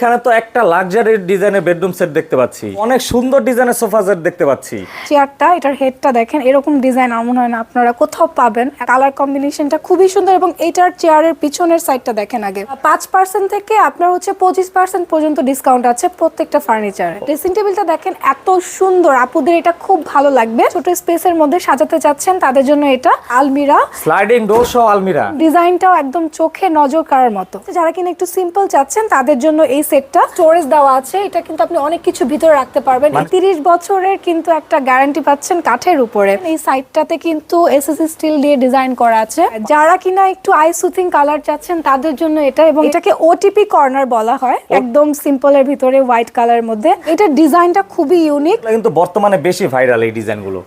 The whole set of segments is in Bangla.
এখানে তো একটা লাক্সারি ডিজাইনের বেডরুম সেট দেখতে পাচ্ছি। অনেক সুন্দর ডিজাইনের সোফা সেট দেখতে পাচ্ছি। চেয়ারটা এটার হেডটা দেখেন এরকম ডিজাইন এমন হয় না আপনারা কোথাও পাবেন। কালার কম্বিনেশনটা খুবই সুন্দর এবং এটার চেয়ারের পিছনের সাইডটা দেখেন আগে। পাঁচ পার্সেন্ট থেকে আপনার হচ্ছে পঁচিশ পার্সেন্ট পর্যন্ত ডিসকাউন্ট আছে প্রত্যেকটা ফার্নিচারে ড্রেসিং টেবিলটা দেখেন এত সুন্দর। আপুদের এটা খুব ভালো লাগবে। ছোট স্পেসের মধ্যে সাজাতে চাচ্ছেন তাদের জন্য এটা আলমিরা। স্লাইডিং ডোর সহ আলমিরা। ডিজাইনটাও একদম চোখে নজর কাড়ার মতো। যারা কিনা একটু সিম্পল চাচ্ছেন তাদের জন্য এই সেটটা স্টোরেজ দেওয়া আছে এটা কিন্তু আপনি অনেক কিছু ভিতরে রাখতে পারবেন। মানে- তিরিশ বছরের কিন্তু একটা গ্যারান্টি পাচ্ছেন কাঠের উপরে। এই সাইডটাতে কিন্তু এসএসসি স্টিল দিয়ে ডিজাইন করা আছে। যারা কিনা একটু আই সুথিং কালার চাচ্ছেন তাদের জন্য এটা এবং এটাকে ওটিপি কর্নার বলা হয়। একদম সিম্পলের ভিতরে হোয়াইট কালারের মধ্যে। এটা ডিজাইনটা খুবই ইউনিক কিন্তু বর্তমানে বেশি ভাইরাল এই ডিজাইনগুলো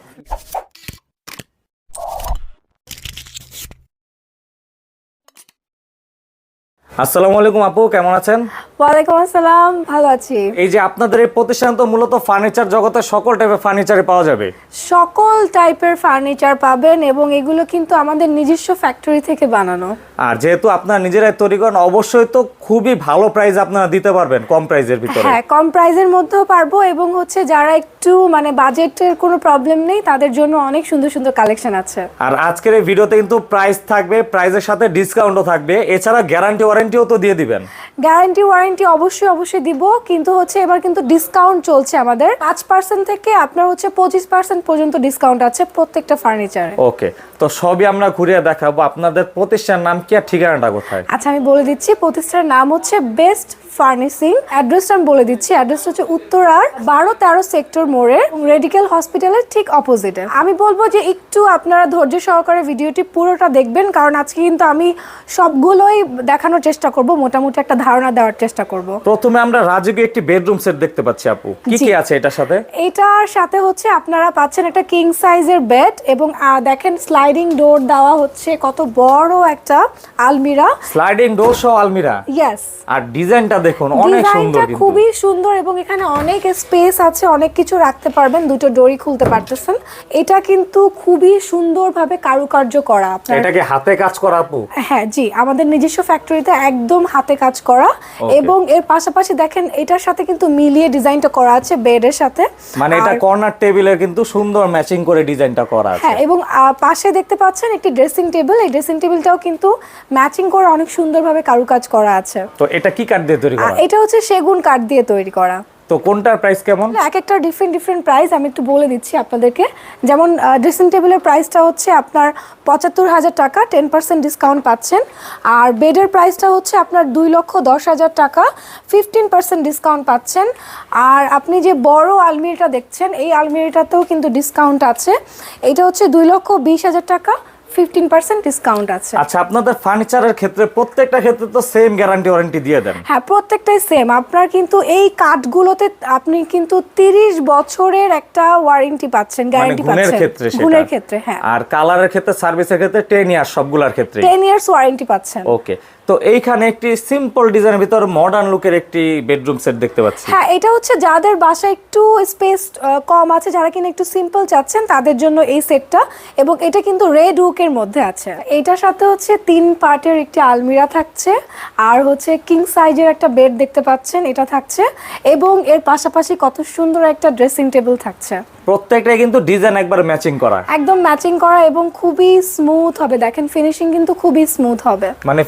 আসসালামু আলাইকুম আপু কেমন আছেন? ওয়ালাইকুম আসসালাম ভালো আছি। এই যে আপনাদের এই প্রতিষ্ঠান তো মূলত ফার্নিচার জগতে সকল টাইপের ফার্নিচারে পাওয়া যাবে। সকল টাইপের ফার্নিচার পাবেন এবং এগুলো কিন্তু আমাদের নিজস্ব ফ্যাক্টরি থেকে বানানো। আর যেহেতু আপনারা নিজেরাই তৈরি করেন অবশ্যই তো খুবই ভালো প্রাইস আপনারা দিতে পারবেন কম প্রাইসের ভিতরে। হ্যাঁ কম প্রাইজের মধ্যেও পারব এবং হচ্ছে যারা একটু মানে বাজেটের কোনো প্রবলেম নেই তাদের জন্য অনেক সুন্দর সুন্দর কালেকশন আছে। আর আজকের এই ভিডিওতে কিন্তু প্রাইস থাকবে প্রাইসের সাথে ডিসকাউন্টও থাকবে। এছাড়া গ্যারান্টি ওয়ারেন্টিও তো দিয়ে দিবেন। গ্যারান্টি ওয়ারেন্টি অবশ্যই অবশ্যই দিব কিন্তু হচ্ছে এবার কিন্তু ডিসকাউন্ট চলছে আমাদের। পাঁচ পার্সেন্ট থেকে আপনার হচ্ছে পঁচিশ পার্সেন্ট পর্যন্ত ডিসকাউন্ট আছে প্রত্যেকটা ফার্নিচারে ওকে তো সবই আমরা ঘুরিয়ে দেখাবো। আপনাদের প্রতিষ্ঠান নাম কি আর ঠিকানাটা কোথায়? আচ্ছা আমি বলে দিচ্ছি প্রতিষ্ঠানের নাম হচ্ছে বেস্ট ফার্নিসিং অ্যাড্রেসটা আমি বলে দিচ্ছি অ্যাড্রেসটা হচ্ছে উত্তরার বারো তেরো সেক্টর মোড়ে রেডিকেল হসপিটালের ঠিক অপোজিটে আমি বলব যে একটু আপনারা ধৈর্য সহকারে ভিডিওটি পুরোটা দেখবেন কারণ আজকে কিন্তু আমি সবগুলোই দেখানোর চেষ্টা করব মোটামুটি একটা ধারণা দেওয়ার চেষ্টা করব। প্রথমে আমরা রাজকীয় একটি বেডরুম সেট দেখতে পাচ্ছি আপু। কি কি আছে এটার সাথে? এটার সাথে হচ্ছে আপনারা পাচ্ছেন একটা কিং সাইজের বেড এবং দেখেন স্লাইডিং ডোর দেওয়া হচ্ছে কত বড় একটা আলমিরা। স্লাইডিং ডোর সহ আলমিরা? ইয়েস আর ডিজাইনটা দেখুন অনেক সুন্দর কিন্তু। খুবই সুন্দর এবং এখানে অনেক স্পেস আছে অনেক কিছু রাখতে পারবেন দুটো ডোরি খুলতে পারতেছেন। এটা কিন্তু খুবই সুন্দরভাবে কারুকার্য করা আপনার এটাকে হাতে কাজ করা আপু? হ্যাঁ জি আমাদের নিজস্ব ফ্যাক্টরিতে একদম হাতে কাজ করা। এবং এর পাশাপাশি দেখেন এটার সাথে কিন্তু মিলিয়ে ডিজাইনটা করা আছে বেডের সাথে। মানে এটা কর্নার টেবিলের কিন্তু সুন্দর ম্যাচিং করে ডিজাইনটা করা আছে। হ্যাঁ এবং পাশে দেখতে পাচ্ছেন একটি ড্রেসিং টেবিল। এই ড্রেসিং টেবিলটাও কিন্তু ম্যাচিং করে অনেক সুন্দরভাবে কারুকাজ করা আছে। তো এটা কি কাঠ দিয়ে তৈরি করা? এটা হচ্ছে সেগুন কাঠ দিয়ে তৈরি করা। তো কোনটার প্রাইস কেমন? এক একটা ডিফারেন্ট ডিফারেন্ট প্রাইস আমি একটু বলে দিচ্ছি আপনাদেরকে। যেমন ড্রেসিং টেবিলের প্রাইসটা হচ্ছে আপনার পঁচাত্তর হাজার টাকা টেন পার্সেন্ট ডিসকাউন্ট পাচ্ছেন। আর বেডের প্রাইসটা হচ্ছে আপনার দুই লক্ষ দশ হাজার টাকা ফিফটিন পার্সেন্ট ডিসকাউন্ট পাচ্ছেন। আর আপনি যে বড় আলমিরিটা দেখছেন, এই আলমিরিটাতেও কিন্তু ডিসকাউন্ট আছে। এটা হচ্ছে দুই লক্ষ বিশ হাজার টাকা ফিফটিন পার্সেন্ট ডিসকাউন্ট আছে। আচ্ছা আপনাদের ফার্নিচারের ক্ষেত্রে প্রত্যেকটা ক্ষেত্রে তো সেম গ্যারান্টি ওয়ারেন্টি দিয়ে দেন। হ্যাঁ প্রত্যেকটাই সেম আপনার কিন্তু এই কাঠগুলোতে আপনি কিন্তু তিরিশ বছরের একটা ওয়ারেন্টি পাচ্ছেন মানে গ্যারান্টি গুণের পাচ্ছেন। ক্ষেত্রে সেটা। গুণের ক্ষেত্রে হ্যাঁ। আর কালারের ক্ষেত্রে সার্ভিসের ক্ষেত্রে টেন ইয়ার সবগুলোর ক্ষেত্রে। টেন ইয়ার্স ওয়ারেন্টি পাচ্ছেন। ওকে তো এইখানে একটি সিম্পল ডিজাইনের ভিতর মডার্ন লুকের একটি বেডরুম সেট দেখতে পাচ্ছি। হ্যাঁ এটা হচ্ছে যাদের বাসা একটু স্পেস কম আছে যারা কিনা একটু সিম্পল চাচ্ছেন তাদের জন্য এই সেটটা এবং এটা কিন্তু রেড উকের মধ্যে আছে। এটার সাথে হচ্ছে তিন পার্টের একটি আলমিরা থাকছে আর হচ্ছে কিং সাইজের একটা বেড দেখতে পাচ্ছেন এটা থাকছে এবং এর পাশাপাশি কত সুন্দর একটা ড্রেসিং টেবিল থাকছে। প্রত্যেকটাই কিন্তু ডিজাইন একবার ম্যাচিং করা। একদম ম্যাচিং করা এবং খুবই স্মুথ হবে। দেখেন ফিনিশিং কিন্তু খুবই স্মুথ হবে। মানে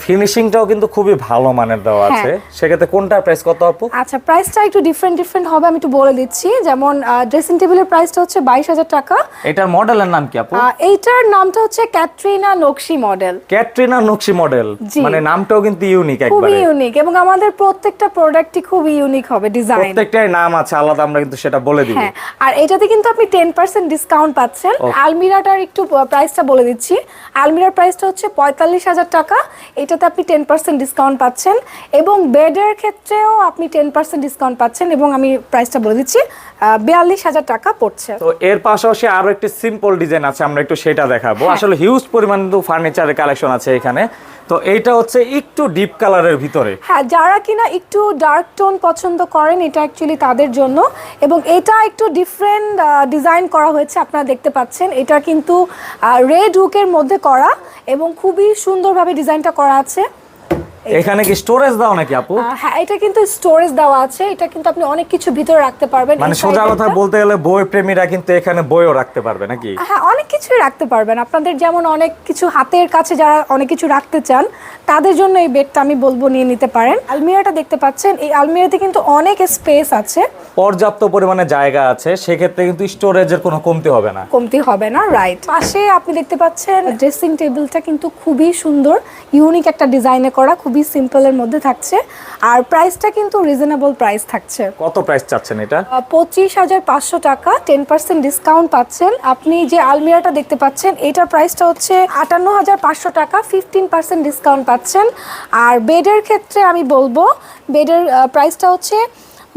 ফিনিশিংটাও কিন্তু খুবই ভালো মানের দেওয়া আছে। সেক্ষেত্রে কোনটার প্রাইস কত আপু? আচ্ছা প্রাইসটা একটু ডিফারেন্ট ডিফারেন্ট হবে আমি একটু বলে দিচ্ছি। যেমন ড্রেসিং টেবিলের প্রাইসটা হচ্ছে বাইশ হাজার টাকা। এটার মডেলের নাম কি আপু? এইটার নামটা হচ্ছে ক্যাটরিনা নকশি মডেল ক্যাটরিনা নকশি মডেল মানে নামটাও কিন্তু ইউনিক একবারে। খুবই ইউনিক এবং আমাদের প্রত্যেকটা প্রোডাক্টই খুবই ইউনিক হবে ডিজাইন প্রত্যেকটাই নাম আছে আলাদা আমরা কিন্তু সেটা বলে দিব। হ্যাঁ আর এটাতে কিন্তু আপনি টেন পার্সেন্ট ডিসকাউন্ট পাচ্ছেন। আলমিরাটার একটু প্রাইসটা বলে দিচ্ছি। আলমিরার প্রাইসটা হচ্ছে পঁয়তাল্লিশ হাজার টাকা। এটাতে আপনি টেন পার্সেন্ট ডিসকাউন্ট পাচ্ছেন এবং বেডের ক্ষেত্রেও আপনি টেন পার্সেন্ট ডিসকাউন্ট পাচ্ছেন এবং আমি প্রাইসটা বলে দিচ্ছি বিয়াল্লিশ হাজার টাকা পড়ছে। তো এর পাশাপাশি আরও একটি সিম্পল ডিজাইন আছে আমরা একটু সেটা দেখাবো। আসলে হিউজ পরিমাণ কিন্তু ফার্নিচারের কালেকশন আছে এখানে। তো এইটা হচ্ছে একটু ডিপ কালারের ভিতরে। হ্যাঁ যারা কিনা একটু ডার্ক টোন পছন্দ করেন এটা অ্যাকচুয়ালি তাদের জন্য। এবং এটা একটু ডিফারেন্ট ডিজাইন করা হয়েছে আপনারা দেখতে পাচ্ছেন। এটা কিন্তু রেড হুকের মধ্যে করা এবং খুবই সুন্দরভাবে ডিজাইনটা করা আছে। এখানে কি স্টোরেজ দাও নাকি আপু? হ্যাঁ এটা কিন্তু স্টোরেজ দেওয়া আছে। এটা কিন্তু আপনি অনেক কিছু ভিতরে রাখতে পারবেন মানে সোজা কথা বলতে গেলে বই প্রেমীরা কিন্তু এখানে বইও রাখতে পারবে নাকি? হ্যাঁ অনেক কিছুই রাখতে পারবেন। আপনাদের যেমন অনেক কিছু হাতের কাছে যারা অনেক কিছু রাখতে চান তাদের জন্য এই বেডটা আমি বলব নিয়ে নিতে পারেন। আলমিরাটা দেখতে পাচ্ছেন এই আলমিরাতে কিন্তু অনেক স্পেস আছে। পর্যাপ্ত পরিমাণে জায়গা আছে সেক্ষেত্রে কিন্তু স্টোরেজের কোনো কমতি হবে না। কমতি হবে না রাইট পাশে আপনি দেখতে পাচ্ছেন ড্রেসিং টেবিলটা কিন্তু খুবই সুন্দর ইউনিক একটা ডিজাইনে করা খুবই সিম্পলের মধ্যে থাকছে। আর প্রাইসটা কিন্তু রিজনেবল প্রাইস থাকছে। কত প্রাইস চাচ্ছেন এটা? পঁচিশ হাজার পাঁচশো টাকা টেন পার্সেন্ট ডিসকাউন্ট পাচ্ছেন। আপনি যে আলমিরাটা দেখতে পাচ্ছেন এটার প্রাইসটা হচ্ছে আটান্ন হাজার পাঁচশো টাকা ফিফটিন পার্সেন্ট ডিসকাউন্ট পাচ্ছেন। আর বেডের ক্ষেত্রে আমি বলব বেডের প্রাইসটা হচ্ছে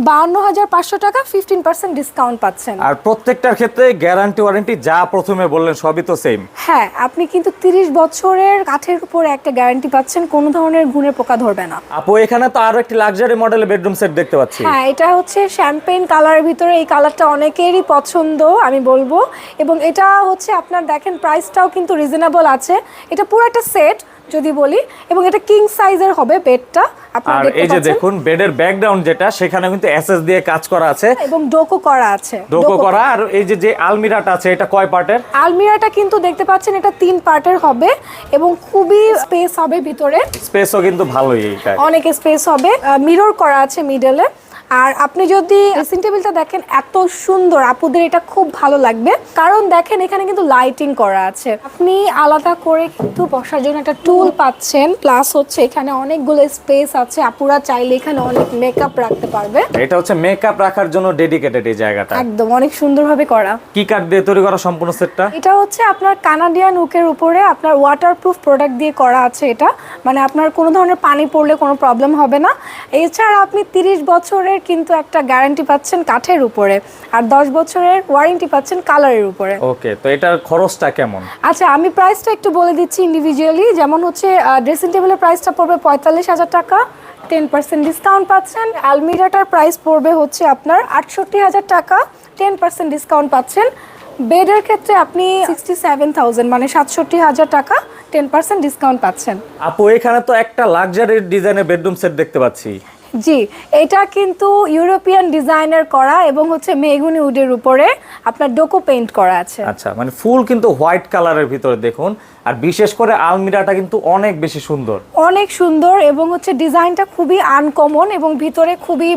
বাউন্ন হাজার পাঁচশো টাকা ফিফটিন পার্সেন্ট ডিসকাউন্ট পাচ্ছেন। আর প্রত্যেকটার ক্ষেত্রে গ্যারান্টি ওয়ারেন্টি যা প্রথমে বললেন সবই তো সেম হ্যাঁ আপনি কিন্তু তিরিশ বছরের কাঠের উপরে একটা গ্যারান্টি পাচ্ছেন কোনো ধরনের গুণের পোকা ধরবে না। আপু এখানে তো আরও একটি লাক্সারি মডেলের বেডরুম সেট দেখতে পাচ্ছি। হ্যাঁ এটা হচ্ছে শ্যাম্পেন কালারের ভিতরে এই কালারটা অনেকেরই পছন্দ আমি বলব। এবং এটা হচ্ছে আপনার দেখেন প্রাইসটাও কিন্তু রিজনেবল আছে। এটা পুরো একটা সেট যদি বলি এবং এটা কিং সাইজের হবে বেডটা আর এই যে দেখুন বেডের ব্যাকগ্রাউন্ড যেটা সেখানে কিন্তু এসএস দিয়ে কাজ করা আছে। এবং ডোকো করা আছে। ডোকো করা আর এই যে যে আলমিরাটা আছে এটা কয় পার্টের আলমিরাটা কিন্তু দেখতে পাচ্ছেন এটা তিন পার্টের হবে এবং খুবই স্পেস হবে ভিতরে। স্পেসও কিন্তু ভালোই এইটা অনেক স্পেস হবে। মিরর করা আছে মিডলে আর আপনি যদি ড্রেসিং টেবিলটা দেখেন এত সুন্দর। আপুদের এটা খুব ভালো লাগবে। কারণ দেখেন এখানে কিন্তু লাইটিং করা আছে। আপনি আলাদা করে কিন্তু বসার জন্য একটা টুল পাচ্ছেন। প্লাস হচ্ছে এখানে অনেকগুলো স্পেস আছে। আপুরা চাইলে এখানে অনেক মেকআপ রাখতে পারবে। এটা হচ্ছে মেকআপ রাখার জন্য ডেডিকেটেড এই জায়গাটা। একদম অনেক সুন্দরভাবে করা। কি কাঠ দিয়ে তৈরি করা সম্পূর্ণ সেটটা? এটা হচ্ছে আপনার কানাডিয়ান উকের উপরে আপনার ওয়াটারপ্রুফ প্রোডাক্ট দিয়ে করা আছে এটা। মানে আপনার কোনো ধরনের পানি পড়লে কোনো প্রবলেম হবে না। এছাড়া আপনি তিরিশ বছরের কিন্তু একটা গ্যারান্টি পাচ্ছেন কাঠের উপরে আর দশ বছরের ওয়ারেন্টি পাচ্ছেন কালারের উপরে। ওকে তো এটার খরচটা কেমন? আচ্ছা আমি প্রাইসটা একটু বলে দিচ্ছি ইন্ডিভিজুয়ালি যেমন হচ্ছে ড্রেসিং টেবিলের প্রাইসটা পড়বে পঁয়তাল্লিশ হাজার টাকা টেন পার্সেন্ট ডিসকাউন্ট পাচ্ছেন আলমিরাটার প্রাইস পড়বে হচ্ছে আপনার আটষট্টি হাজার টাকা টেন পার্সেন্ট ডিসকাউন্ট পাচ্ছেন। বেডের ক্ষেত্রে আপনি সিক্সটি সেভেন থাউজেন্ড মানে সাতষট্টি হাজার টাকা টেন পার্সেন্ট ডিসকাউন্ট পাচ্ছেন। আপু এখানে তো একটা লাক্সারি ডিজাইনের বেডরুম সেট দেখতে পাচ্ছি। জি, এটা কিন্তু ইউরোপিয়ান ডিজাইনার করা এবং হচ্ছে মেগুনি উডের উপরে আপনার ডোকো পেইন্ট করা আছে। আচ্ছা মানে ফুল কিন্তু হোয়াইট কালারের ভিতরে দেখুন। আর বিশেষ করে আলমিরাটা কিন্তু অনেক বেশি সুন্দর। অনেক সুন্দর এবং হচ্ছে ডিজাইনটা খুবই আনকমন এবং ভিতরে খুবই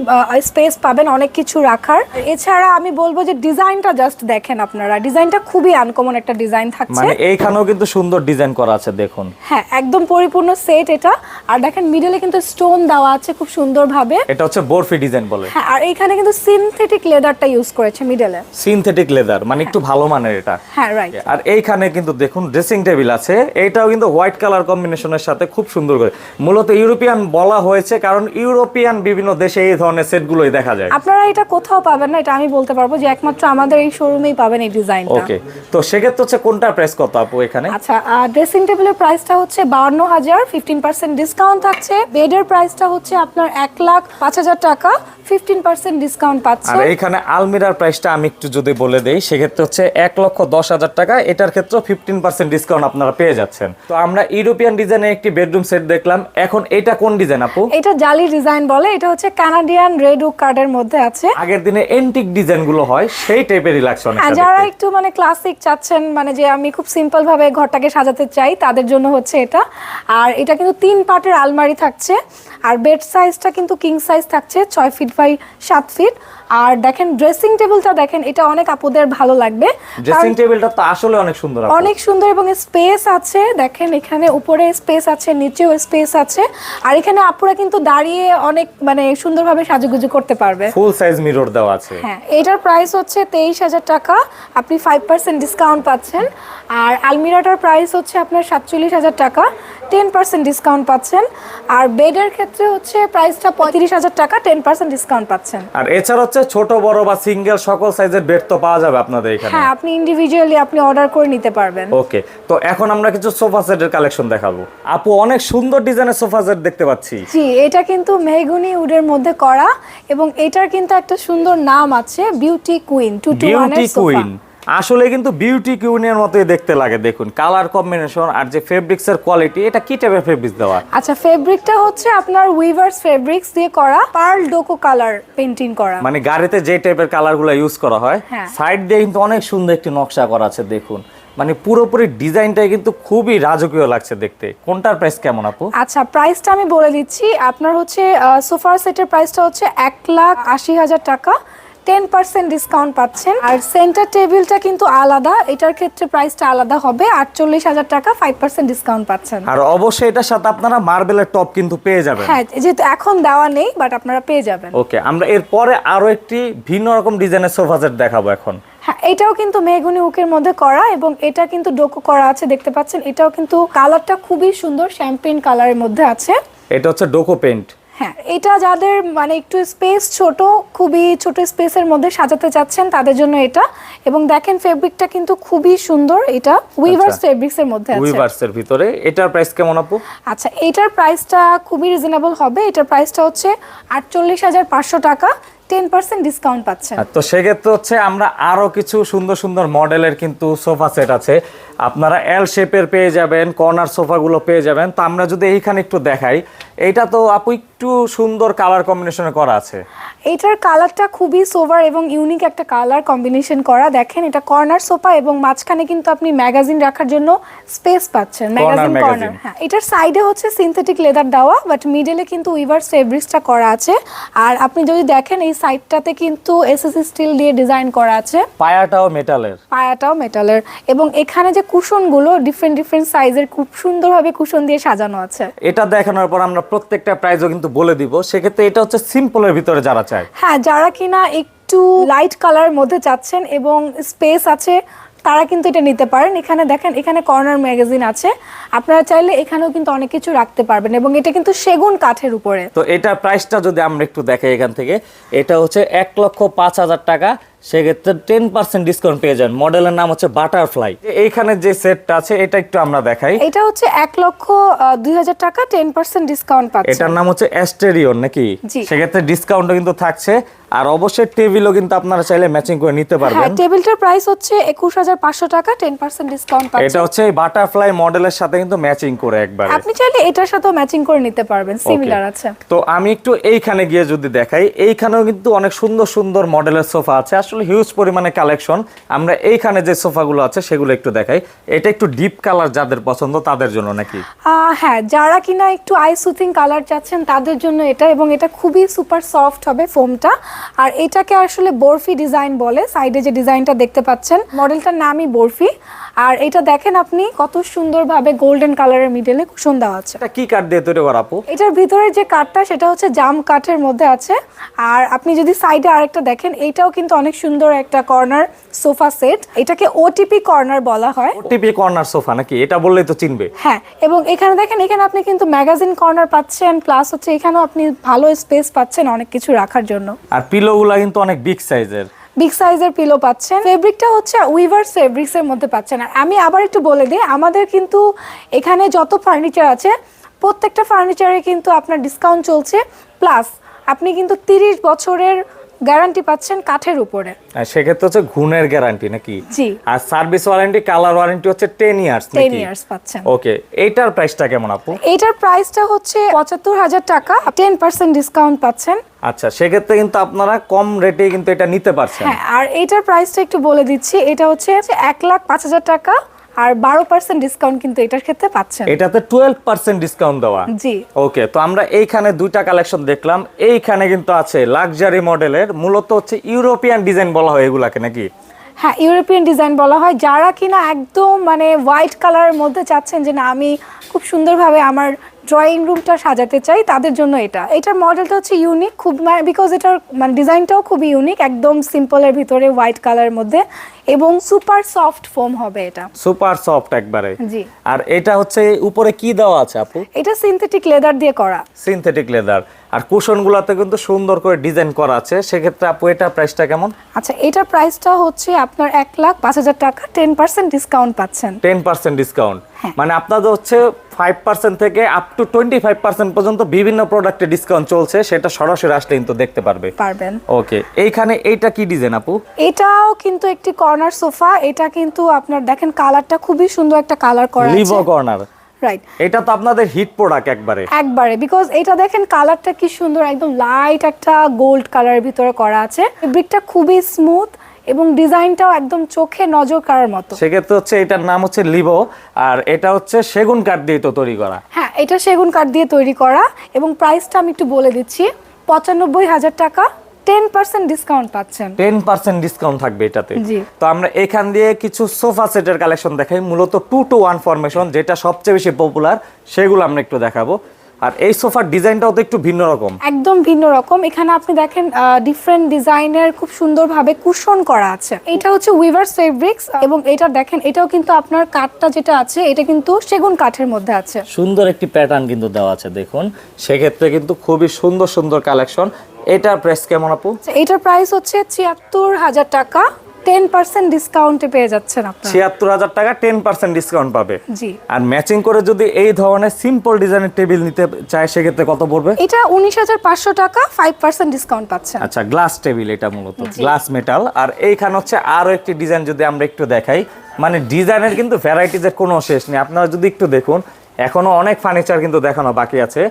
স্পেস পাবেন অনেক কিছু রাখার। এছাড়া আমি বলব যে ডিজাইনটা জাস্ট দেখেন আপনারা ডিজাইনটা খুবই আনকমন একটা ডিজাইন থাকছে। মানে এইখানেও কিন্তু সুন্দর ডিজাইন করা আছে দেখুন। হ্যাঁ একদম পরিপূর্ণ সেট এটা। আর দেখেন মিডলে কিন্তু স্টোন দেওয়া আছে খুব সুন্দরভাবে। এটা হচ্ছে বরফি ডিজাইন বলে। হ্যাঁ আর এখানে কিন্তু সিনথেটিক লেদারটা ইউজ করেছে মিডলে সিনথেটিক লেদার মানে একটু ভালো মানের এটা। হ্যাঁ রাইট আর এইখানে কিন্তু দেখুন ড্রেসিং টেবিল আছে। এটাও কিন্তু হোয়াইট কালার কম্বিনেশনের সাথে খুব সুন্দর করে। মূলত ইউরোপিয়ান বলা হয়েছে কারণ ইউরোপিয়ান বিভিন্ন দেশে এই ধরনের সেটগুলোই দেখা যায়। আপনারা এটা কোথাও পাবেন না এটা আমি বলতে পারব যে একমাত্র আমাদের এই শোরুমেই পাবেন এই ডিজাইনটা ওকে তো সেক্ষেত্রে হচ্ছে কোনটা প্রাইস কত আপু এখানে? আচ্ছা ড্রেসিং টেবিলের প্রাইসটা হচ্ছে বাউন্ন হাজার ফিফটিন পার্সেন্ট ডিসকাউন্ট থাকছে। বেডের প্রাইসটা হচ্ছে আপনার এক লাখ পাঁচ হাজার টাকা ফিফটিন পার্সেন্ট ডিসকাউন্ট পাচ্ছে। আর এখানে আলমিরার প্রাইসটা আমি একটু যদি বলে দেই সেক্ষেত্রে হচ্ছে এক লক্ষ দশ হাজার টাকা এটার ক্ষেত্রে ফিফটিন পার্সেন্ট ডিসকাউন্ট আপনারা পেয়ে যাচ্ছেন। তো আমরা ইউরোপিয়ান ডিজাইনের একটি বেডরুম সেট দেখলাম। এখন এটা কোন ডিজাইন আপু? এটা জালি ডিজাইন বলে এটা হচ্ছে কানাডিয়ান রেড উক কার্ডের মধ্যে আছে। আগের দিনে এন্টিক ডিজাইনগুলো হয় সেই টাইপের রিল্যাক্স অনেক যারা একটু মানে ক্লাসিক চাচ্ছেন মানে যে আমি খুব সিম্পল ভাবে ঘরটাকে সাজাতে চাই তাদের জন্য হচ্ছে এটা। আর এটা কিন্তু তিন পার্টের আলমারি থাকছে। আর বেড সাইজটা কিন্তু কিং সাইজ থাকছে ছয় ফিট বাই সাত ফিট আর দেখেন ড্রেসিং টেবিলটা দেখেন এটা অনেক আপুদের ভালো লাগবে। ড্রেসিং টেবিলটা তো আসলে অনেক সুন্দর অনেক সুন্দর এবং স্পেস আছে। দেখেন এখানে উপরে স্পেস আছে নিচেও স্পেস আছে। আর এখানে আপুরা কিন্তু দাঁড়িয়ে অনেক মানে সুন্দরভাবে সাজুগুজু করতে পারবে। ফুল সাইজ মিরর দেওয়া আছে। হ্যাঁ এটার প্রাইস হচ্ছে তেইশ হাজার টাকা। আপনি ফাইভ পার্সেন্ট ডিসকাউন্ট পাচ্ছেন। আর আলমিরাটার প্রাইস হচ্ছে আপনার সাতচল্লিশ হাজার টাকা। টেন পার্সেন্ট ডিসকাউন্ট পাচ্ছেন। আর বেডের ক্ষেত্রে হচ্ছে প্রাইসটা পঁয়ত্রিশ হাজার টাকা টেন পার্সেন্ট ডিসকাউন্ট পাচ্ছেন। আর এছাড়া হচ্ছে ছোট বড় বা সিঙ্গেল সকল সাইজের বেড তো পাওয়া যাবে আপনাদের এখানে। হ্যাঁ আপনি ইন্ডিভিজুয়ালি আপনি অর্ডার করে নিতে পারবেন। ওকে তো এখন আমরা কিছু সোফা সেটের কালেকশন দেখাবো। আপু অনেক সুন্দর ডিজাইনের সোফা সেট দেখতে পাচ্ছি। জি এটা কিন্তু মেহগুনি উডের মধ্যে করা এবং এটার কিন্তু একটা সুন্দর নাম আছে beauty queen two two beauty queen আসলে কিন্তু বিউটি কিউনের মতোই দেখতে লাগে দেখুন। কালার কম্বিনেশন আর যে ফেব্রিক্স এর কোয়ালিটি এটা কি টাইপের ফেব্রিক্স দেওয়া? আচ্ছা ফেব্রিকটা হচ্ছে আপনার উইভার্স ফেব্রিক্স দিয়ে করা পার্ল ডোকো কালার পেন্টিং করা। মানে গাড়িতে যে টাইপের কালারগুলো ইউজ করা হয় হ্যাঁ। সাইড দিয়ে কিন্তু অনেক সুন্দর একটি নকশা করা আছে দেখুন। মানে পুরোপুরি ডিজাইনটাই কিন্তু খুবই রাজকীয় লাগছে দেখতে। কোনটার প্রাইস কেমন আপু? আচ্ছা প্রাইসটা আমি বলে দিচ্ছি। আপনার হচ্ছে সোফার সেটের প্রাইসটা হচ্ছে এক লাখ আশি হাজার টাকা। টেন পার্সেন্ট ডিসকাউন্ট পাচ্ছেন। আর সেন্টার টেবিলটা কিন্তু আলাদা। এটার ক্ষেত্রে প্রাইসটা আলাদা হবে। আটচল্লিশ হাজার টাকা ফাইভ পার্সেন্ট ডিসকাউন্ট পাচ্ছেন। আর অবশ্যই এটার সাথে আপনারা মার্বেলের টপ কিন্তু পেয়ে যাবেন। হ্যাঁ যেহেতু এখন দেওয়া নেই বাট আপনারা পেয়ে যাবেন। ওকে আমরা এরপরে আরও একটি ভিন্ন রকম ডিজাইনের সোফা সেট দেখাবো এখন। হ্যাঁ এটাও কিন্তু মেহগুনি উকের মধ্যে করা এবং এটা কিন্তু ডোকো করা আছে দেখতে পাচ্ছেন। এটাও কিন্তু কালারটা খুবই সুন্দর শ্যাম্পেন কালারের মধ্যে আছে। এটা হচ্ছে ডোকো পেন্ট হ্যাঁ এটা যাদের মানে একটু স্পেস ছোট খুবই ছোট স্পেসের মধ্যে সাজাতে চাচ্ছেন তাদের জন্য এটা। এবং দেখেন ফেব্রিকটা কিন্তু খুবই সুন্দর এটা উইভার্স আচ্ছা। ফেব্রিক্স এর মধ্যে আছে। উইভার্স এর ভিতরে। এটার প্রাইস কেমন আপু? আচ্ছা এটার প্রাইসটা খুবই রিজনেবল হবে। এটার প্রাইসটা হচ্ছে আটচল্লিশ হাজার পাঁচশো টাকা। টেন পার্সেন্ট ডিসকাউন্ট পাচ্ছেন। তো সেক্ষেত্রে হচ্ছে আমরা আরও কিছু সুন্দর সুন্দর মডেলের কিন্তু সোফা সেট আছে। আপনারা এল শেপের পেয়ে যাবেন কর্নার সোফাগুলো পেয়ে যাবেন। তো আমরা যদি এইখানে একটু দেখাই এইটা তো আপু একটু সুন্দর কালার কম্বিনেশনে করা আছে। এটার কালারটা খুবই সোভার এবং ইউনিক একটা কালার কম্বিনেশন করা। দেখেন এটা কর্নার সোফা এবং মাঝখানে কিন্তু আপনি ম্যাগাজিন রাখার জন্য স্পেস পাচ্ছেন। ম্যাগাজিন কর্নার হ্যাঁ। এটার সাইডে হচ্ছে সিনথেটিক লেদার দেওয়া বাট মিডলে কিন্তু উইভার ফেব্রিক্সটা করা আছে। আর আপনি যদি দেখেন এই সাইডটাতে কিন্তু এসএসসি স্টিল দিয়ে ডিজাইন করা আছে। পায়াটাও মেটালের। পায়াটাও মেটালের। এবং এখানে যে কুশনগুলো ডিফারেন্ট ডিফারেন্ট সাইজের খুব সুন্দরভাবে কুশন দিয়ে সাজানো আছে। এটা দেখানোর পর আমরা প্রত্যেকটা প্রাইসও কিন্তু বলে দিব। সেক্ষেত্রে এটা হচ্ছে সিম্পলের ভিতরে যারা চায়। হ্যাঁ যারা কিনা একটু লাইট কালার মধ্যে চাচ্ছেন এবং স্পেস আছে তারা কিন্তু এটা নিতে পারেন। এখানে দেখেন, এখানে কর্নার ম্যাগাজিন আছে। আপনারা চাইলে এখানেও কিন্তু অনেক কিছু রাখতে পারবেন এবং এটা কিন্তু সেগুন কাঠের উপরে। তো এটা প্রাইসটা যদি আমরা একটু দেখে এখান থেকে, এটা হচ্ছে এক লক্ষ পাঁচ হাজার টাকা। সেক্ষেত্রে টেন পার্সেন্ট ডিসকাউন্ট পেয়ে যান। মডেলের নাম হচ্ছে বাটারফ্লাই এইখানে যে সেটটা আছে এটা একটু আমরা দেখাই। এটা হচ্ছে এক লক্ষ দুই হাজার টাকা টেন পার্সেন্ট ডিসকাউন্ট পাচ্ছে। এটার নাম হচ্ছে অ্যাস্টেরিয়ন নাকি? সেক্ষেত্রে ডিসকাউন্টও কিন্তু থাকছে। আর অবশ্যই টেবিলও কিন্তু আপনারা চাইলে ম্যাচিং করে নিতে হ্যাঁ পারবেন। টেবিলটার প্রাইস হচ্ছে একুশ হাজার পাঁচশো টাকা টেন পার্সেন্ট ডিসকাউন্ট এটা পাচ্ছে হচ্ছে বাটারফ্লাই মডেলের সাথে কিন্তু ম্যাচিং করে একবার। আপনি চাইলে এটার সাথেও ম্যাচিং করে নিতে পারবেন সিমিলার আছে। তো আমি একটু এইখানে গিয়ে যদি দেখাই এইখানেও কিন্তু অনেক সুন্দর সুন্দর মডেলের সোফা আছে। আসলে হিউজ পরিমাণে কালেকশন আমরা এইখানে যে সোফাগুলো আছে, সেগুলো একটু দেখাই। এটা একটু ডিপ কালার যাদের পছন্দ, তাদের জন্য নাকি? হ্যাঁ যারা কিনা একটু আই সুথিং কালার চাচ্ছেন, তাদের জন্য এটা এবং এটা খুবই সুপার সফট হবে ফোমটা আর এটাকে আসলে বরফি ডিজাইন বলে। সাইডে যে ডিজাইনটা দেখতে পাচ্ছেন মডেলটার নামই বরফি। আর এটা দেখেন আপনি কত সুন্দরভাবে গোল্ডেন কালারের মিডলে কুশন দেওয়া আছে। এটা কি কাঠ দিয়ে তৈরি করা আপু? এটার ভিতরে যে কাঠটা সেটা হচ্ছে জাম কাঠের মধ্যে আছে। আর আপনি যদি সাইডে আরেকটা দেখেন এইটাও কিন্তু অনেক সুন্দর একটা কর্নার সোফা সেট এটাকে ওটিপি কর্নার বলা হয়। ওটিপি কর্নার সোফা নাকি? এটা বললেই তো চিনবে। হ্যাঁ এবং এখানে দেখেন এখানে আপনি কিন্তু ম্যাগাজিন কর্নার পাচ্ছেন প্লাস হচ্ছে এখানেও আপনি ভালো স্পেস পাচ্ছেন অনেক কিছু রাখার জন্য। আর পিলোগুলা কিন্তু অনেক বিগ সাইজের বিগ সাইজের পিলো পাচ্ছেন। ফেব্রিকটা হচ্ছে উইভার ফেব্রিক্স এর মধ্যে পাচ্ছেন। আর আমি আবার একটু বলে দিই, আমাদের কিন্তু এখানে যত ফার্নিচার আছে, প্রত্যেকটা ফার্নিচারে কিন্তু আপনার ডিসকাউন্ট চলছে। প্লাস আপনি কিন্তু তিরিশ বছরের গ্যারান্টি পাচ্ছেন কাঠের উপরে। আর সেক্ষেত্রে হচ্ছে ঘুণের গ্যারান্টি নাকি? জি। আর সার্ভিস ওয়ারেন্টি কালার ওয়ারেন্টি হচ্ছে টেন ইয়ার্স টেন ইয়ার্স পাচ্ছেন। ওকে এইটার প্রাইসটা কেমন আপু? এটার প্রাইসটা হচ্ছে পঁচাত্তর হাজার টাকা। টেন পার্সেন্ট ডিসকাউন্ট পাচ্ছেন। আচ্ছা সেক্ষেত্রে কিন্তু আপনারা কম রেটে কিন্তু এটা নিতে পারছেন। হ্যাঁ আর এটার প্রাইসটা একটু বলে দিচ্ছি। এটা হচ্ছে এক লাখ পাঁচ হাজার টাকা। আর বারো পার্সেন্ট ডিসকাউন্ট কিন্তু এটার ক্ষেত্রে পাচ্ছেন। এটাতে টুয়েলভ পার্সেন্ট ডিসকাউন্ট দেওয়া। জি। ওকে তো আমরা এইখানে দুইটা কালেকশন দেখলাম। এইখানে কিন্তু আছে লাক্সারি মডেলের মূলত হচ্ছে ইউরোপিয়ান ডিজাইন বলা হয় এগুলাকে নাকি? হ্যাঁ ইউরোপিয়ান ডিজাইন বলা হয়। যারা কিনা একদম মানে হোয়াইট কালারের মধ্যে চাচ্ছেন যে না আমি খুব সুন্দরভাবে আমার ড্রয়িং রুমটা সাজাতে চাই তাদের জন্য এটা। এটার মডেলটা হচ্ছে ইউনিক খুব বিকজ এটার মানে ডিজাইনটাও খুবই ইউনিক একদম সিম্পলের ভিতরে হোয়াইট কালার মধ্যে এবং সুপার সফট ফোম হবে এটা। সুপার সফট একবারে। জি। আর এটা হচ্ছে উপরে কি দেওয়া আছে আপু? এটা সিনথেটিক লেদার দিয়ে করা। সিনথেটিক লেদার আর কুশনগুলোতে কিন্তু সুন্দর করে ডিজাইন করা আছে। সেক্ষেত্রে আপু এটার প্রাইসটা কেমন? আচ্ছা এটার প্রাইসটা হচ্ছে আপনার এক লাখ পাঁচ হাজার টাকা টেন পার্সেন্ট ডিসকাউন্ট পাচ্ছেন। Ten percent discount. মানে আপনাদের হচ্ছে ফাইভ পার্সেন্ট থেকে up to twenty five percent পর্যন্ত বিভিন্ন প্রোডাক্টে ডিসকাউন্ট চলছে সেটা সরাসরি আসলে কিন্তু দেখতে পারবে। পারবেন। ওকে এইখানে এইটা কি ডিজাইন আপু? এটাও কিন্তু একটি কর্নার সোফা এটা কিন্তু আপনার দেখেন কালারটা খুবই সুন্দর একটা কালার করা লিভো কর্নার রাইট এটা তো আপনাদের হিট প্রোডাক্ট একবারে। একবারে বিকজ এটা দেখেন কালারটা কি সুন্দর একদম লাইট একটা গোল্ড কালারের ভিতরে করা আছে। ফেব্রিকটা খুবই স্মুথ এবং ডিজাইনটাও একদম চোখে নজর কাড়ার মতো। সেক্ষেত্রে হচ্ছে এটার নাম হচ্ছে লিভো আর এটা হচ্ছে সেগুন কাঠ দিয়ে তো তৈরি করা। হ্যাঁ এটা সেগুন কাঠ দিয়ে তৈরি করা এবং প্রাইসটা আমি একটু বলে দিচ্ছি পঁচানব্বই হাজার টাকা টেন পার্সেন্ট ডিসকাউন্ট পাচ্ছেন। টেন পার্সেন্ট ডিসকাউন্ট থাকবে এটাতে। জি। তো আমরা এখান দিয়ে কিছু সোফা সেটের কালেকশন দেখাই। মূলত টু টু ওয়ান ফরমেশন যেটা সবচেয়ে বেশি পপুলার সেগুলো আমরা একটু দেখাবো। আর এই সোফার ডিজাইনটাও তো একটু ভিন্ন রকম। একদম ভিন্ন রকম। এখানে আপনি দেখেন ডিফারেন্ট ডিজাইনের খুব সুন্দরভাবে কুশন করা আছে। এটা হচ্ছে উইভার্স ফেব্রিক্স এবং এটা দেখেন এটাও কিন্তু আপনার কাঠটা যেটা আছে এটা কিন্তু সেগুন কাঠের মধ্যে আছে। সুন্দর একটি প্যাটার্ন কিন্তু দেওয়া আছে দেখুন। সেক্ষেত্রে কিন্তু খুবই সুন্দর সুন্দর কালেকশন এটার প্রাইস কেমন আপু? আচ্ছা, এটার প্রাইস হচ্ছে ছিয়াত্তর হাজার টাকা। টেন পার্সেন্ট ডিসকাউন্টে পেয়ে যাচ্ছেন আপনার। ছিয়াত্তর হাজার টাকা টেন পার্সেন্ট ডিসকাউন্ট পাবে। জি। আর ম্যাচিং করে যদি এই ধরনের সিম্পল ডিজাইনের টেবিল নিতে চায় সেক্ষেত্রে কত পড়বে? এটা উনিশ হাজার পাঁচশো টাকা ফাইভ পার্সেন্ট ডিসকাউন্ট পাচ্ছেন। আচ্ছা গ্লাস টেবিল এটা মূলত গ্লাস মেটাল আর এইখানে হচ্ছে আরও একটি ডিজাইন যদি আমরা একটু দেখাই মানে ডিজাইনের কিন্তু ভ্যারাইটিজের কোনো শেষ নেই। আপনারা যদি একটু দেখুন এখনও অনেক ফার্নিচার কিন্তু দেখানো বাকি আছে।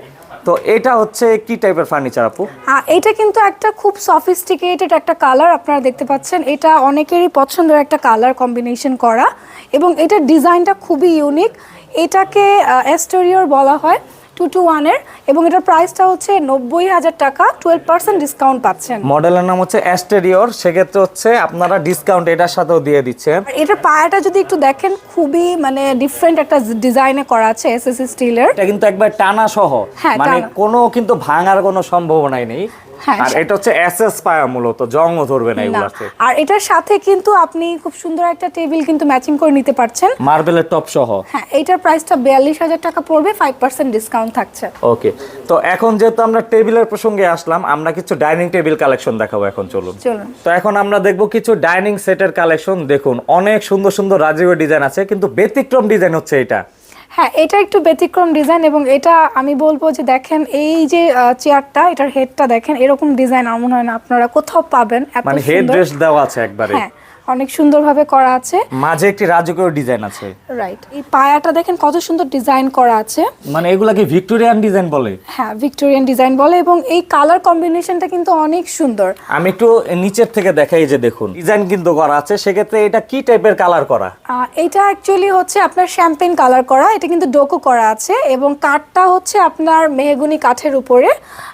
তো এটা হচ্ছে কি টাইপের ফার্নিচার আপু? হ্যাঁ এটা কিন্তু একটা খুব সফিস্টিকেটেড একটা কালার আপনারা দেখতে পাচ্ছেন। এটা অনেকেরই পছন্দের একটা কালার কম্বিনেশন করা এবং এটার ডিজাইনটা খুবই ইউনিক এটাকে এস্টোরিয়র বলা হয়। টু টু ওয়ানের এবং এটার প্রাইসটা হচ্ছে নব্বই হাজার টাকা টুয়েলভ পার্সেন্ট ডিসকাউন্ট পাচ্ছেন। মডেলের নাম হচ্ছে অ্যাস্টেরিওর সেক্ষেত্রে হচ্ছে আপনারা ডিসকাউন্ট এটার সাথেও দিয়ে দিচ্ছেন আর এটার পায়াটা যদি একটু দেখেন খুবই মানে ডিফারেন্ট একটা ডিজাইনে করা আছে এসএসসি স্টিলের এটা কিন্তু একবার টানা সহ হ্যাঁ, মানে কোনো কিন্তু ভাঙার কোনো সম্ভাবনাই নেই। হ্যাঁ, আর এটা হচ্ছে এসএস পায়া মূলত জংও ধরবে না এগুলাতে। আর এটার সাথে কিন্তু আপনি খুব সুন্দর একটা টেবিল কিন্তু ম্যাচিং করে নিতে পারছেন। মার্বেলের টপ সহ? হ্যাঁ এইটার প্রাইসটা বিয়াল্লিশ হাজার টাকা পড়বে ফাইভ পার্সেন্ট ডিসকাউন্ট থাকছে। ওকে তো এখন যেহেতু আমরা টেবিলের প্রসঙ্গে আসলাম আমরা কিছু ডাইনিং টেবিল কালেকশন দেখাবো এখন চলুন। চলুন। তো এখন আমরা দেখব কিছু ডাইনিং সেটের কালেকশন দেখুন অনেক সুন্দর সুন্দর রাজীবের ডিজাইন আছে কিন্তু ব্যতিক্রম ডিজাইন হচ্ছে এটা। হ্যাঁ এটা একটু ব্যতিক্রম ডিজাইন এবং এটা আমি বলব যে দেখেন এই যে চেয়ারটা এটার হেডটা দেখেন এরকম ডিজাইন আমার মনে হয় না আপনারা কোথাও পাবেন মানে হেড ড্রেস দেওয়া আছে একবারে। হ্যাঁ অনেক সুন্দরভাবে করা আছে। মাঝে একটি রাজকীয় ডিজাইন আছে। রাইট এই পায়াটা দেখেন কত সুন্দর ডিজাইন করা আছে। মানে এগুলা কি ভিক্টোরিয়ান ডিজাইন বলে। হ্যাঁ ভিক্টোরিয়ান ডিজাইন বলে এবং এই কালার কম্বিনেশনটা কিন্তু অনেক সুন্দর। আমি একটু নিচের থেকে দেখাই যে দেখুন ডিজাইন কিন্তু করা আছে। সেক্ষেত্রে এটা কি টাইপের কালার করা? এটা অ্যাকচুয়ালি হচ্ছে আপনার শ্যাম্পেন কালার করা। এটা কিন্তু ডোকো করা আছে এবং কাঠটা হচ্ছে আপনার মেহগুনি কাঠের উপরে।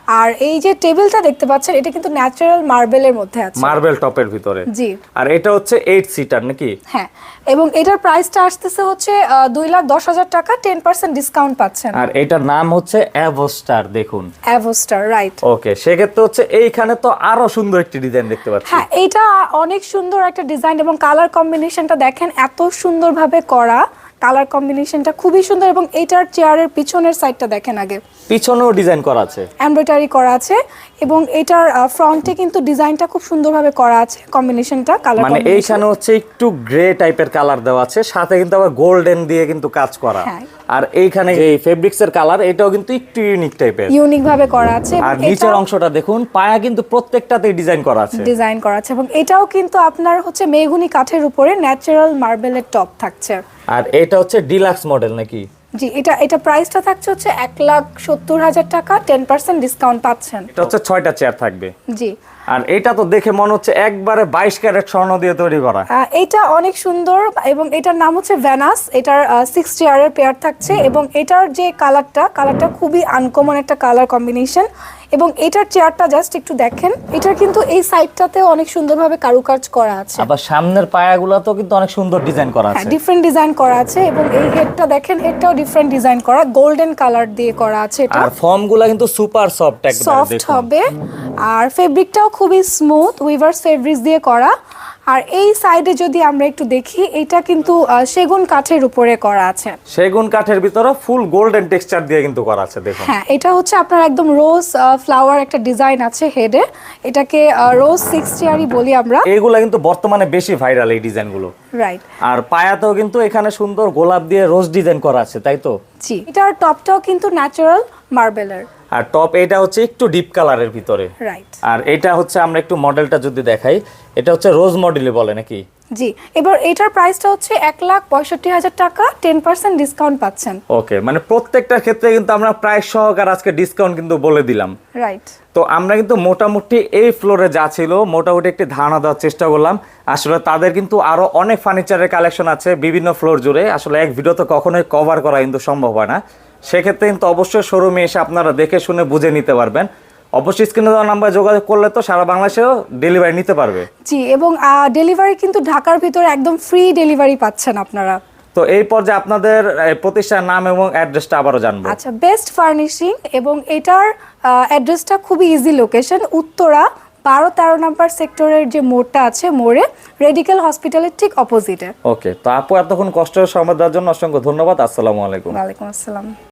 আর এই যে টেবিলটা দেখতে পাচ্ছেন এটা কিন্তু ন্যাচারাল মার্বেলের মধ্যে আছে। মার্বেল টপের ভিতরে? জি। আর এটা হচ্ছে এইট সিটার নাকি? হ্যাঁ এবং এটার প্রাইসটা আসতেছে হচ্ছে আহ, দুই লাখ দশ হাজার টাকা টেন পার্সেন্ট ডিসকাউন্ট পাচ্ছেন। আর এটার নাম হচ্ছে অ্যাভোস্টার দেখুন। অ্যাভোস্টার রাইট ওকে সেক্ষেত্রে হচ্ছে এইখানে তো আরও সুন্দর একটি ডিজাইন দেখতে পাচ্ছি। হ্যাঁ এটা অনেক সুন্দর একটা ডিজাইন এবং কালার কম্বিনেশনটা দেখেন এত সুন্দরভাবে করা। কালার কম্বিনেশনটা খুবই সুন্দর এবং এইটার চেয়ারের পিছনের সাইডটা দেখেন আগে। পিছনেও ডিজাইন করা আছে। এমব্রয়ডারি করা আছে এবং এটার ফ্রন্টে কিন্তু ডিজাইনটা খুব সুন্দরভাবে করা আছে কম্বিনেশনটা কালার মানে এইখানে হচ্ছে একটু গ্রে টাইপের কালার দেওয়া আছে সাথে কিন্তু আবার গোল্ডেন দিয়ে কিন্তু কাজ করা। হ্যাঁ। আর এইখানে এই ফেব্রিক্স এর কালার এটাও কিন্তু একটু ইউনিক টাইপের ইউনিক ভাবে করা আছে আর নিচের অংশটা দেখুন পায়া কিন্তু প্রত্যেকটাতে ডিজাইন করা আছে। ডিজাইন করা আছে এবং এটাও কিন্তু আপনার হচ্ছে মেগুনি কাঠের উপরে ন্যাচারাল মার্বেলের টপ থাকছে। আর এটা হচ্ছে ডিলাক্স মডেল নাকি? জি এটা এটা প্রাইসটা থাকছে হচ্ছে এক লাখ সত্তর হাজার টাকা টেন পার্সেন্ট ডিসকাউন্ট পাচ্ছেন। এটা হচ্ছে ছয়টা চেয়ার থাকবে। জি। আর এটা তো দেখে মনে হচ্ছে একবারে বাইশ ক্যারেট স্বর্ণ দিয়ে তৈরি করা। এটা অনেক সুন্দর এবং এটার নাম হচ্ছে ভ্যানাস এটার সিক্স চেয়ারের পেয়ার থাকছে এবং এটার যে কালারটা কালারটা খুবই আনকমন একটা কালার কম্বিনেশন এবং এটার চেয়ারটা জাস্ট একটু দেখেন এটার কিন্তু এই সাইডটাতে অনেক সুন্দরভাবে কারুকাজ করা আছে। আবার সামনের পায়াগুলো তো কিন্তু অনেক সুন্দর ডিজাইন করা হ্যাঁ আছে। ডিফারেন্ট ডিজাইন করা আছে এবং এই হেডটা দেখেন হেডটাও ডিফারেন্ট ডিজাইন করা গোল্ডেন কালার দিয়ে করা আছে এটা। আর ফর্মগুলো কিন্তু সুপার সফট একদম সফট হবে। আর ফেব্রিকটাও খুবই স্মুথ উইভার্স ফেব্রিক্স দিয়ে করা। আর এই সাইডে যদি আমরা একটু দেখি এটা কিন্তু সেগুন কাঠের উপরে করা আছে। সেগুন কাঠের ভিতরে ফুল গোল্ডেন টেক্সচার দিয়ে কিন্তু করা আছে দেখুন। হ্যাঁ এটা হচ্ছে আপনার একদম রোজ ফ্লাওয়ার একটা ডিজাইন আছে হেডে। এটাকে রোজ সিক্স চেয়ারই বলি আমরা। এইগুলা কিন্তু বর্তমানে বেশি ভাইরাল এই ডিজাইনগুলো। রাইট আর পায়াতেও কিন্তু এখানে সুন্দর গোলাপ দিয়ে রোজ ডিজাইন করা আছে তাই তো? জি। এটার টপটাও কিন্তু ন্যাচারাল মার্বেলের আর টপ এটা হচ্ছে একটু ডিপ কালারের ভিতরে। আর এটা হচ্ছে আমরা একটু মডেলটা যদি দেখাই এটা হচ্ছে রোজ মডেলই বলে নাকি? জি এবার এটার প্রাইসটা হচ্ছে এক লাখ পঁয়ষট্টি হাজার টাকা টেন পার্সেন্ট ডিসকাউন্ট পাচ্ছেন। ওকে মানে প্রত্যেকটা ক্ষেত্রে কিন্তু আমরা প্রায় সহকার আজকে ডিসকাউন্ট কিন্তু বলে দিলাম। রাইট তো আমরা কিন্তু মোটামুটি এই ফ্লোরে যা ছিল মোটামুটি একটি ধারণা দেওয়ার চেষ্টা করলাম। আসলে তাদের কিন্তু আরও অনেক ফার্নিচারের কালেকশন আছে বিভিন্ন ফ্লোর জুড়ে। আসলে এক ভিডিও তো কখনোই কভার করা কিন্তু সম্ভব হয় না। সেক্ষেত্রে কিন্তু অবশ্যই শোরুমে এসে আপনারা দেখে শুনে বুঝে নিতে পারবেন। অবশ্যই স্ক্রিনে দেওয়া নাম্বার যোগাযোগ করলে তো সারা বাংলাদেশেও ডেলিভারি নিতে পারবে। জি এবং ডেলিভারি কিন্তু ঢাকার ভিতরে একদম ফ্রি ডেলিভারি পাচ্ছেন আপনারা। তো এই পর্যায়ে আপনাদের এই, প্রতিষ্ঠানের নাম এবং অ্যাড্রেসটা আবারও জানব। আচ্ছা বেস্ট ফার্নিশিং এবং এটার অ্যাড্রেসটা খুবই ইজি লোকেশন উত্তরা বারো তেরো নাম্বার সেক্টরের যে মোড়টা আছে মোড়ে রেডিকেল হসপিটালের ঠিক অপোজিটে ওকে তো আপু এতক্ষণ কষ্টের সময় দেওয়ার জন্য অসংখ্য ধন্যবাদ আসসালামু আলাইকুম। ওয়ালাইকুম আসসালাম।